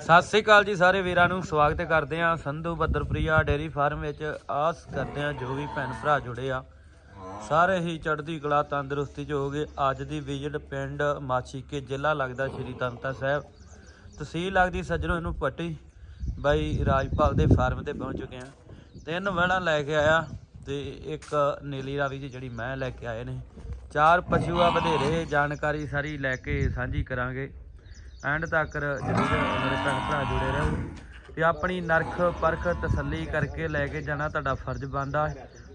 ਸਤਿ ਸ੍ਰੀ ਅਕਾਲ ਜੀ ਸਾਰੇ ਵੀਰਾਂ ਨੂੰ, ਸਵਾਗਤ ਕਰਦੇ ਆ ਸੰਧੂ ਬੱਦਰਪ੍ਰਿਆ ਡੇਰੀ ਫਾਰਮ ਵਿੱਚ। ਆਸ ਕਰਦੇ ਆ ਜੋ ਵੀ ਭੈਣ ਭਰਾ ਜੁੜੇ ਆ, ਸਾਰੇ ਹੀ ਚੜ੍ਹਦੀ ਕਲਾ ਤੰਦਰੁਸਤੀ ਚ ਹੋਗੇ ਅੱਜ ਦੀ ਵਿਜ਼ਿਟ ਪਿੰਡ ਮਾਛੀਕੇ ਜ਼ਿਲ੍ਹਾ ਲੱਗਦਾ ਸ਼੍ਰੀ ਤੰਤਾ ਸਾਹਿਬ। ਤਹਿਸੀਲ ਲੱਗਦੀ ਸੱਜਣੋ ਇਹਨੂੰ ਪੱਟੀ। ਬਾਈ ਰਾਜਪਾਲ ਦੇ ਫਾਰਮ ਤੇ ਪਹੁੰਚ ਚੁੱਕੇ ਆ ਤਿੰਨ ਵਹਿਣਾ ਲੈ ਕੇ ਆਇਆ ਤੇ ਇੱਕ ਨੀਲੀ ਰਾਵੀ ਦੀ ਜਿਹੜੀ ਮੈਂ ਲੈ ਕੇ ਆਏ ਨੇ। ਚਾਰ ਪਸ਼ੂ ਆ ਵਧੇਰੇ, ਜਾਣਕਾਰੀ ਸਾਰੀ ਲੈ ਕੇ ਸਾਂਝੀ ਕਰਾਂਗੇ। ਐਂਡ ਤੱਕ ਜ਼ਰੂਰ ਮੇਰੇ ਭੈਣ ਭਰਾ ਜੁੜੇ ਰਹੋ ਤੇ ਆਪਣੀ ਨਰਖ ਪਰਖ ਤਸੱਲੀ ਕਰਕੇ ਲੈ ਕੇ ਜਾਣਾ ਤੁਹਾਡਾ ਫਰਜ਼ ਬਣਦਾ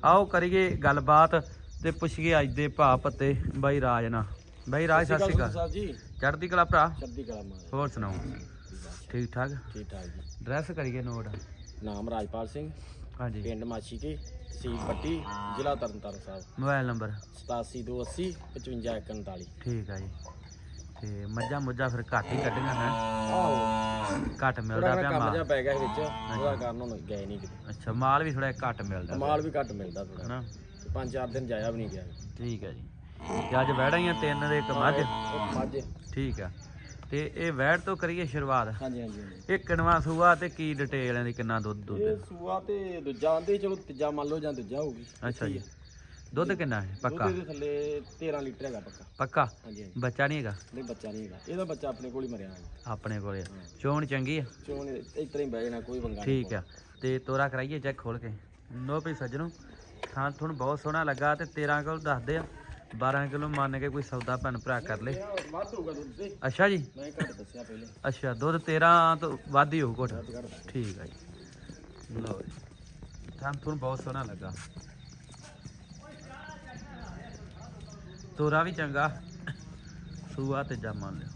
ਆਓ ਕਰੀਏ ਗੱਲਬਾਤ ਤੇ ਪੁੱਛੀਏ ਅੱਜ ਦੇ ਭਾਅ ਪੱਤੇ ਬਾਈ ਰਾਜ ਨਾਲ। ਬਾਈ ਰਾਜ ਸਤਿ ਸ਼੍ਰੀ ਅਕਾਲ। ਚੜ੍ਹਦੀ ਕਲਾ ਭਰਾ? ਚੜ੍ਹਦੀ ਕਲਾ ਮਾਰ ਹੋਰ ਸੁਣਾਓ? ਠੀਕ ਠਾਕ? ਠੀਕ ਠਾਕ ਜੀ। ਡਰੈਸ ਕਰੀਏ ਨੋਟ। ਨਾਮ ਰਾਜਪਾਲ ਸਿੰਘ। ਹਾਂਜੀ। ਪਿੰਡ ਮਾਛੀ ਕੇ ਤਹਿਸੀਲ ਪੱਟੀ ਜ਼ਿਲ੍ਹਾ ਤਰਨਤਾਰਨ ਸਾਹਿਬ। Mobile number? 8728 5541 ਠੀਕ ਆ ਜੀ। ਤੇ ਮੱਝਾਂ ਮੁੱਝਾਂ ਫਿਰ ਘੱਟ ਹੀ ਕੱਢੀਆਂ ਹੈ। ਆਹੋ। ਘੱਟ ਥੋੜਾ ਮਿਲਦਾ ਪਿਆ ਕੰਮ ਮਾਲ। ਜਿਹਾ ਪੈ ਗਿਆ ਸੀ ਵਿੱਚ। ਉਹਦਾ ਕਾਰਨ ਹੁਣ ਗਏ ਨਹੀਂ ਕਿਤੇ। ਅੱਛਾ ਮਾਲ ਵੀ ਥੋੜਾ ਘੱਟ ਮਿਲਦਾ। ਮਾਲ ਵੀ ਘੱਟ ਮਿਲਦਾ ਥੋੜਾ ਹਨਾ। ਪੰਜ ਚਾਰ ਦਿਨ ਜਾਇਆ ਵੀ ਨਹੀਂ ਗਿਆ। ਠੀਕ ਹੈ ਜੀ। ਤੇ ਅੱਜ ਵਹਿੜਾਂ ਹੀ ਆ ਤਿੰਨ ਦੇ ਇੱਕ ਮੱਝ। ਇੱਕ ਮੱਝ। ਠੀਕ ਆ। ਤੇ ਇਹ ਵਹਿੜ ਤੋਂ ਕਰੀਏ ਸ਼ੁਰੂਆਤ? ਹਾਂਜੀ ਹਾਂਜੀ ਹਾਂਜੀ। ਇਹ ਸੂਆ ਤੇ ਕੀ ਡਿਟੇਲ ਹੈ ਦੀ ਕਿੰਨਾ ਦੁੱਧ? ਦੁੱਧ ਇਹ ਸੂਆ ਤੇ ਦੂਜਾ ਆਂਦੇ ਚਲੋ ਤੀਜਾ ਮੰਨ ਲਓ ਜਾਂ ਦੂਜਾ ਹੋਊਗੀ ਅੱਛਾ ਜੀ। ਦੁੱਧ ਕਿੰਨਾ ਹੈ? ਪੱਕਾ? ਦੁੱਧ ਦੇ ਥੱਲੇ 13 ਲੀਟਰ ਹੈਗਾ ਪੱਕਾ। ਪੱਕਾ? ਹਾਂਜੀ ਹਾਂਜੀ। ਬੱਚਾ ਨਹੀਂ ਹੈਗਾ? ਨਹੀਂ ਬੱਚਾ ਨਹੀਂ ਹੈਗਾ। ਇਹਦਾ ਬੱਚਾ ਆਪਣੇ ਕੋਲ ਹੀ ਮਰਿਆ ਹੈ। ਆਪਣੇ ਕੋਲੇ ਆ। ਚੋਣ ਚੰਗੀ ਆ? ਚੋਣ ਇਸ ਤਰ੍ਹਾਂ ਹੀ ਬਹਿ ਜਾਣਾ ਕੋਈ ਵੰਗਾ ਨਹੀਂ ਠੀਕ ਆ। ਤੇ ਤੋਰਾ ਕਰਾਈਏ ਚੈੱਕ ਖੋਲ ਕੇ। ਨੋ ਵੀ ਸੱਜਣੋ ਥਾਂ ਤੁਹਾਨੂੰ ਬਹੁਤ ਸੋਹਣਾ ਲੱਗਾ ਤੇ 13 ਕਿਲੋ ਦੱਸਦੇ ਆ। 12 ਕਿਲੋ ਮੰਨ ਕੇ ਕੋਈ ਸੌਦਾ ਭੈਣ ਭਰਾ ਕਰ ਲੇ। ਵੱਧ ਹੋਊਗਾ ਦੁੱਧ ਤੇ। ਅੱਛਾ ਜੀ? ਮੈਂ ਘੱਟ ਦੱਸਿਆ ਪਹਿਲੇ। ਅੱਛਾ ਦੁੱਧ 13 ਤੋਂ ਵੱਧ ਹੀ ਹੋਊ ਘਟ। ਵੱਧ ਘੱਟ। ਠੀਕ ਆ ਜੀ। ਲਓ ਜੀ। ਥਾਂ ਤੁਹਾਨੂੰ ਬਹੁਤ ਸੋਹਣਾ ਲੱਗਾ। ਤੋਰਾ ਵੀ ਚੰਗਾ। ਸੂਆ ਤੇ ਜਾ ਮੰਨ ਲਿਓ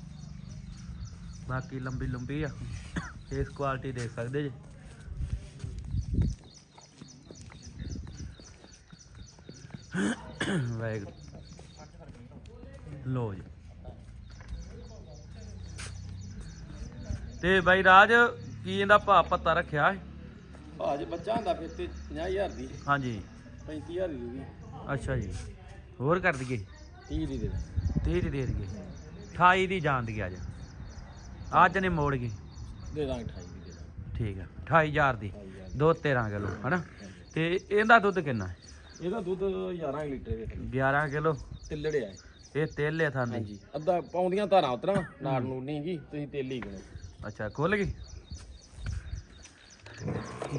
ਬਾਕੀ ਲੰਬੀ ਲੰਬੀ ਆ। ਇਸ ਕੁਆਲਿਟੀ ਦੇਖ ਸਕਦੇ ਜੀ। ਵਾਹਿਗੁਰੂ। ਲੋ ਜੀ। ਤੇ ਬਾਈ ਰਾਜ ਕੀ ਇਹਦਾ ਭਾਅ ਪੱਤਾ ਰੱਖਿਆ ਹੈ? ਭਾਜ ਬੱਚਾ ਹੁੰਦਾ ਫਿਰ ਤੇ 50000 ਦੀ। ਹਾਂਜੀ। 35000 ਦੀ ਅੱਛਾ ਜੀ। ਹੋਰ ਕਰ ਦਈਏ। 30 ਦੀ ਦੇ 30 ਦੀ ਦੇ ਦਈਏ। 28 ਦੀ ਜਾਣ ਦੀ ਅੱਜ। ਅੱਜ ਨੇ ਮੋੜ ਗਈ। ਦੇ ਦਾਂਗੇ 28 ਦੀ ਦੇ ਦਾਂਗੇ। ਠੀਕ ਹੈ 28000 ਦੀ। 28000 ਦੋ। 13 ਕਿਲੋ ਹਨਾ? ਤੇ ਇਹਦਾ ਦੁੱਧ ਕਿੰਨਾ ਹੈ? ਇਹਦਾ ਦੁੱਧ 11 ਲੀਟਰ ਦੇ 11 ਕਿਲੋ। ਤਿੱਲੜਿਆ ਹੈ ਇਹ। ਤੇਲੇ ਥਾਂ ਦੀ ਹਾਂਜੀ। ਅੱਧਾ ਪਾਉਂਦੀਆਂ ਧਾਰਾਂ ਉਤਰਾਂ ਨਾੜ ਨੂੰ ਨਹੀਂ ਗੀ ਤੁਸੀਂ ਤੇਲ ਹੀ ਗਣੋ ਅੱਛਾ ਖੁੱਲ ਗਈ?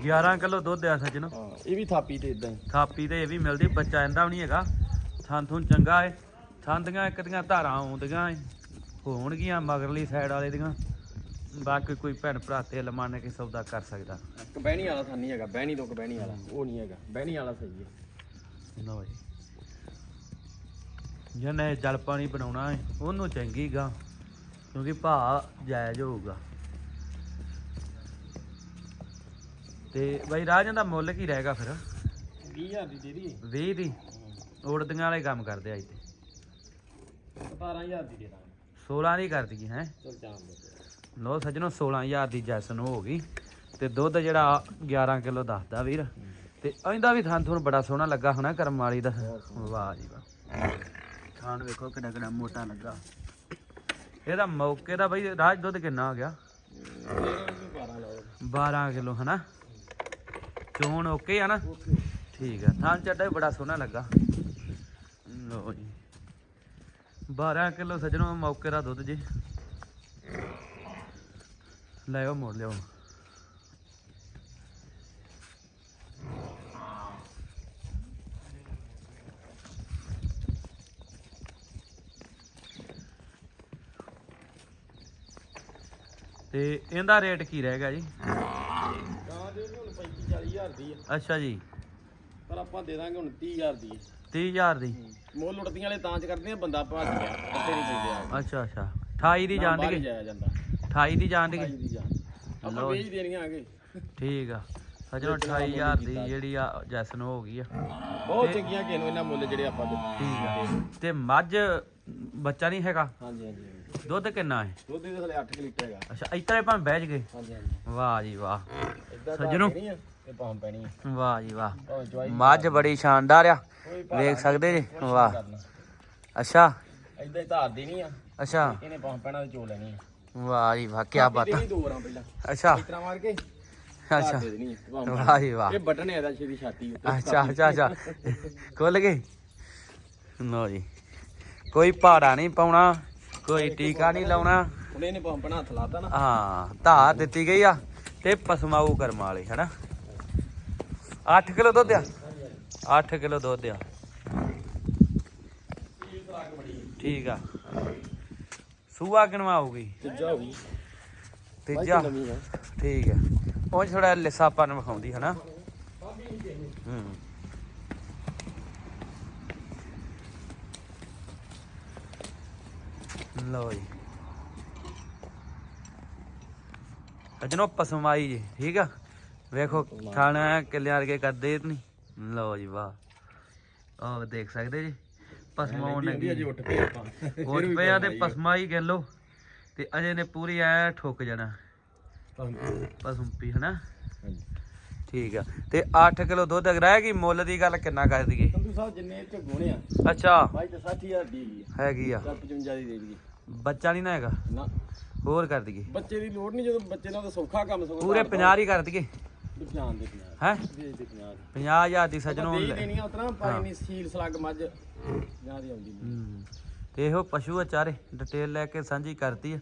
11 ਕਿਲੋ ਦੁੱਧ ਆ ਸੱਜਣੋ। ਹਾਂ ਇਹ ਵੀ ਥਾਪੀ ਤੇ ਇਦਾਂ ਹੀ। ਥਾਪੀ ਤੇ ਇਹ ਵੀ ਮਿਲਦੀ ਬੱਚਾ ਇਹਦਾ ਵੀ ਨਹੀਂ ਹੈਗਾ। ਥਾਂ ਥੁੰ ਚੰਗਾ ਏ ਥਾਂਦੀਆਂ ਇੱਕ ਦੀਆਂ ਧਾਰਾਂ ਆਉਂਦੀਆਂ ਏ ਹੋਣਗੀਆਂ ਮਗਰਲੀ ਸਾਈਡ ਵਾਲੇ ਦੀਆਂ। ਬਾਕੀ ਕੋਈ ਭੈਣ ਭਰਾ ਤੇਲ ਮੰਨ ਕੇ ਸੌਦਾ ਕਰ ਸਕਦਾ। ਇੱਕ ਬਹਿਣੀ ਵਾਲਾ ਥਾਂ ਨਹੀਂ ਹੈਗਾ ਬਹਿਣੀ ਤੋਂ ਬਹਿਣੀ ਵਾਲਾ ਉਹ ਨਹੀਂ ਹੈਗਾ ਬਹਿਣੀ ਵਾਲਾ ਸਹੀ ਹੈ। ਲਓ ਜੀ। ਜਿਹਨੇ ਜਲ ਪਾਣੀ ਬਣਾਉਣਾ ਹੈ ਉਹਨੂੰ ਚੰਗੀ ਗਾ ਕਿਉਂਕਿ ਭਾਅ ਜਾਇਜ਼ ਹੋਊਗਾ। ਤੇ ਬਾਈ ਰਾਜਾਂ ਦਾ ਮੁੱਲ ਕੀ ਰਹੇਗਾ ਫਿਰ? 20000 ਦੀ ਦੇ ਦੀ 20 ਦੀ। ਉੜਦੀਆਂ ਵਾਲੇ ਕੰਮ ਕਰਦੇ ਅੱਜ ਤੇ 17000 ਦੀ ਦੇ ਦਾਂਗੇ। 16 ਦੀ ਕਰ ਦਈਏ ਹੈ। ਚਲ ਜਾਣ ਦੇ। ਲੋ ਸੱਜਣੋ 16000 ਦੀ ਜੈਸਨ ਹੋ ਗਈ। ਤੇ ਦੁੱਧ ਜਿਹੜਾ 11 ਕਿਲੋ ਦੱਸਦਾ ਵੀਰ। ਤੇ ਇਹਦਾ ਵੀ ਥਾਂ ਤੁਹਾਨੂੰ ਬੜਾ ਸੋਹਣਾ ਲੱਗਾ ਹੋਣਾ ਕਰਮ ਵਾਲੀ ਦਾ। ਵਾਹ ਜੀ ਵਾਹ। ਖਾਣ ਵੇਖੋ ਕਿੰਨਾ ਕਿੰਨਾ ਮੋਟਾ ਲੱਗਾ। ਇਹਦਾ ਮੌਕੇ ਦਾ ਬਈ ਰਾਜ ਦੁੱਧ ਕਿੰਨਾ ਹੋ ਗਿਆ? 12 ਲਾਓ 12 ਕਿਲੋ ਹਨਾ? ਚੋਣ ਓਕੇ ਆ ਨਾ? ਠੀਕ ਆ ਥਾਂ ਚੱਡਾ ਵੀ ਬੜਾ ਸੋਹਣਾ ਲੱਗਾ। ਲੋ ਜੀ। 12 ਕਿਲੋ ਸੱਜਣੋ ਮੌਕੇ ਦਾ ਦੁੱਧ ਜੀ। ਲੈ ਉਹ ਮੋੜ ਲਿਓ ਤੇ ਇਹਦਾ ਰੇਟ ਕੀ ਰਹੇਗਾ ਜੀ? ਗਾਂ ਦੇ ਹੁਣ 35 40000 ਦੀ ਆ। ਅੱਛਾ ਜੀ। ਪਰ ਆਪਾਂ ਦੇ ਦਾਂਗੇ ਹੁਣ 30000 ਦੀ 30000 ਦੀ। ਮੁੱਲ ਲੁੱਟਦੀਆਂ ਵਾਲੇ ਤਾਂ ਚ ਕਰਦੇ ਆ ਬੰਦਾ ਭੱਜ ਗਿਆ ਅੱਤੇ ਨਹੀਂ ਪੈਂਦੇ ਆ। ਅੱਛਾ ਅੱਛਾ। 28 ਦੀ ਜਾਣ ਬਾਹਰ ਹੀ ਦੀ ਜਾਇਆ ਜਾਂਦਾ। 28 ਦੀ ਜਾਣ ਦੀ 28 ਦੀ ਜਾਨ ਆਪਾਂ ਲਓ ਵੇਚ ਦੇਣੀਆਂ ਆਗੇ ਠੀਕ ਆ। ਸੱਜਣੋ 28000 ਦੀ ਜਿਹੜੀ ਆ ਜੈਸਨ ਹੋ ਗਈ ਆ। ਬਹੁਤ ਚੰਗੀਆਂ ਕਿਸੇ ਨੂੰ ਇਹਨਾਂ ਮੁੱਲ ਜਿਹੜੇ ਆਪਾਂ ਦਿੱਤੇ ਠੀਕ ਆ। ਤੇ ਮੱਝ ਬੱਚਾ ਨਹੀਂ ਹੈਗਾ? ਹਾਂਜੀ ਹਾਂਜੀ ਹਾਂਜੀ। ਦੁੱਧ ਕਿੰਨਾ ਹੈ? ਦੁੱਧ ਦੇ ਥੱਲੇ 8 ਲੀਟਰ ਹੈਗਾ। ਅੱਛਾ ਇਤਰੇ ਭਾਵੇਂ ਬਹਿ ਗਏ ਹਾਂਜੀ ਹਾਂਜੀ। ਵਾਹ ਜੀ ਵਾਹ। ਸੱਜਣੋ। ਤੇ ਪੈਣੀ ਵਾਹ ਜੀ ਵਾਹ। ਭਾਵੇਂ ਜਵਾਈ ਮੱਝ ਬੜੀ ਸ਼ਾਨਦਾਰ ਆ। ਕੋਈ ਵੇਖ ਸਕਦੇ ਜੀ? ਕੁਛ ਨੀ ਵਾਹ ਕਰਨਾ। ਅੱਛਾ। ਏਦਾਂ ਹੀ ਧਾਰ ਦੇਣੀ ਆ। ਅੱਛਾ। ਇਹਨੇ ਪਾਉਂ ਪੈਣਾ ਤੇ ਚੋ ਲੈਣੀ ਆ। ਵਾਹ ਜੀ ਵਾਹ ਕੀ ਬਾਤ ਆ। ਦੋ ਪਹਿਲਾਂ। ਅੱਛਾ। ਇਸ ਤਰ੍ਹਾਂ ਮਾਰ ਕੇ। ਅੱਛਾ। ਦੇ ਦੇਣੀ ਵਾਹ ਜੀ ਵਾਹ। ਇਹ ਬਟਨ ਹੈ ਇਹਦਾ ਛੇਦੀ ਛਾਤੀ ਉੱਤੇ। ਅੱਛਾ ਅੱਛਾ ਅੱਛਾ। ਖੁੱਲ ਗਏ ਲੋ ਜੀ। ਕੋਈ ਪਹਾੜਾ ਨਹੀਂ ਪਾਉਣਾ ਕੋਈ ਟੀਕਾ ਨਹੀਂ ਲਾਉਣਾ। ਹੁਣ ਇਹਨੇ ਪੰਪ ਨਾਲ ਹੱਥ ਲਾਤਾ ਨਾ। ਹਾਂ ਧਾਰ ਦਿੱਤੀ ਗਈ ਆ ਤੇ ਪਸਮਾਊ ਕਰਮ ਵਾਲੀ ਹੈਨਾ? 8 ਕਿਲੋ ਦੁੱਧ ਆ। 8 ਕਿਲੋ ਦੁੱਧ ਆ। ਠੀਕ ਆ। ਸੂਆ ਕਿਨਵਾ ਆਊਗੀ? ਤੀਜਾ ਆ? ਠੀਕ ਹੈ ਉਹ ਥੋੜਾ ਲਿਸਾਪਨ ਵਿਖਾਉਂਦੀ ਹਨਾ? ਹੂੰ। ਲਓ ਜੀ। ਅਜਨੋ ਪਸਮਾਈ ਜੀ ਠੀਕ ਆ? ਵੇਖੋ ਖਾਣਾ ਕਿੱਲਿਆਂ ਵਰਗੇ ਕਰਦੇ ਨਹੀਂ। ਲਓ ਜੀ ਵਾਹ। ਉਹ ਦੇਖ ਸਕਦੇ ਜੀ? ਪਸਮਾਉਣ ਲੱਗੀ ਅਜੇ ਉੱਠ ਪਏ ਆਪਾਂ। ਉੱਠ ਪਿਆ ਤੇ ਪਸਮਾਈ ਕਹਿ ਲੋ ਤੇ ਅਜੇ ਨੇ ਪੂਰੀ ਐ ਠੁੱਕ ਜਾਣਾ। ਪਸੰਪੀ ਹਨਾ? ਠੀਕ ਆ। ਤੇ 8 ਕਿਲੋ ਦੁੱਧ ਰਹਿ ਗਈ ਮੁੱਲ ਦੀ ਗੱਲ ਕਿੰਨਾ ਕਰ ਦਈਏ? ਸੰਧੂ ਸਾਹਿਬ ਜਿੰਨੇ ਚ ਗੁਣੇ ਆ। ਅੱਛਾ। ਬਾਈ ਤੇ 60000 ਦੀ ਹੈਗੀ ਆ। ਚੱਲ 55 ਦੀ ਦੇ ਦਈਏ। ਬੱਚਾ ਨਹੀਂ ਨਾ ਹੈਗਾ? ਨਾ। ਹੋਰ ਕਰ ਦਈਏ। ਬੱਚੇ ਦੀ ਲੋੜ ਨਹੀਂ ਜਦੋਂ ਬੱਚੇ ਨਾਲ ਤਾਂ ਸੌਖਾ ਕੰਮ ਸਗੋਂ ਪੂਰੇ 50 ਹੀ ਕਰ ਦਈਏ। ਧਿਆਨ ਦੇ ਪਿਆ ਹੈ? ਦੇ ਦੇ ਪਿਆ 50000 ਦੀ ਸੱਜਣੋਂ ਦੇ ਹੀ ਲੈ- ਦੇਣੀ ਆ ਉਤਰਾ ਪਾਈ ਨਹੀਂ ਸੀਲ ਸਲੱਗ ਮੱਝ ਜਾਂ ਦੀ ਆਉਂਦੀ ਨਹੀਂ। ਹੂੰ। ਤੇ ਇਹੋ ਪਸ਼ੂ ਆਚਾਰੇ ਡਿਟੇਲ ਲੈ ਕੇ ਸਾਂਝੀ ਕਰਤੀ ਆ।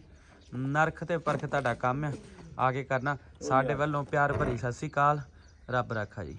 ਨਰਖ ਤੇ ਪਰਖ ਤੁਹਾਡਾ ਕੰਮ ਆ। ਆ ਕੇ ਕਰਨਾ। ਸਾਡੇ ਵੱਲੋਂ ਪਿਆਰ ਭਰੀ ਸਤਿ ਸ੍ਰੀ ਅਕਾਲ। ਰੱਬ ਰਾਖਾ ਜੀ।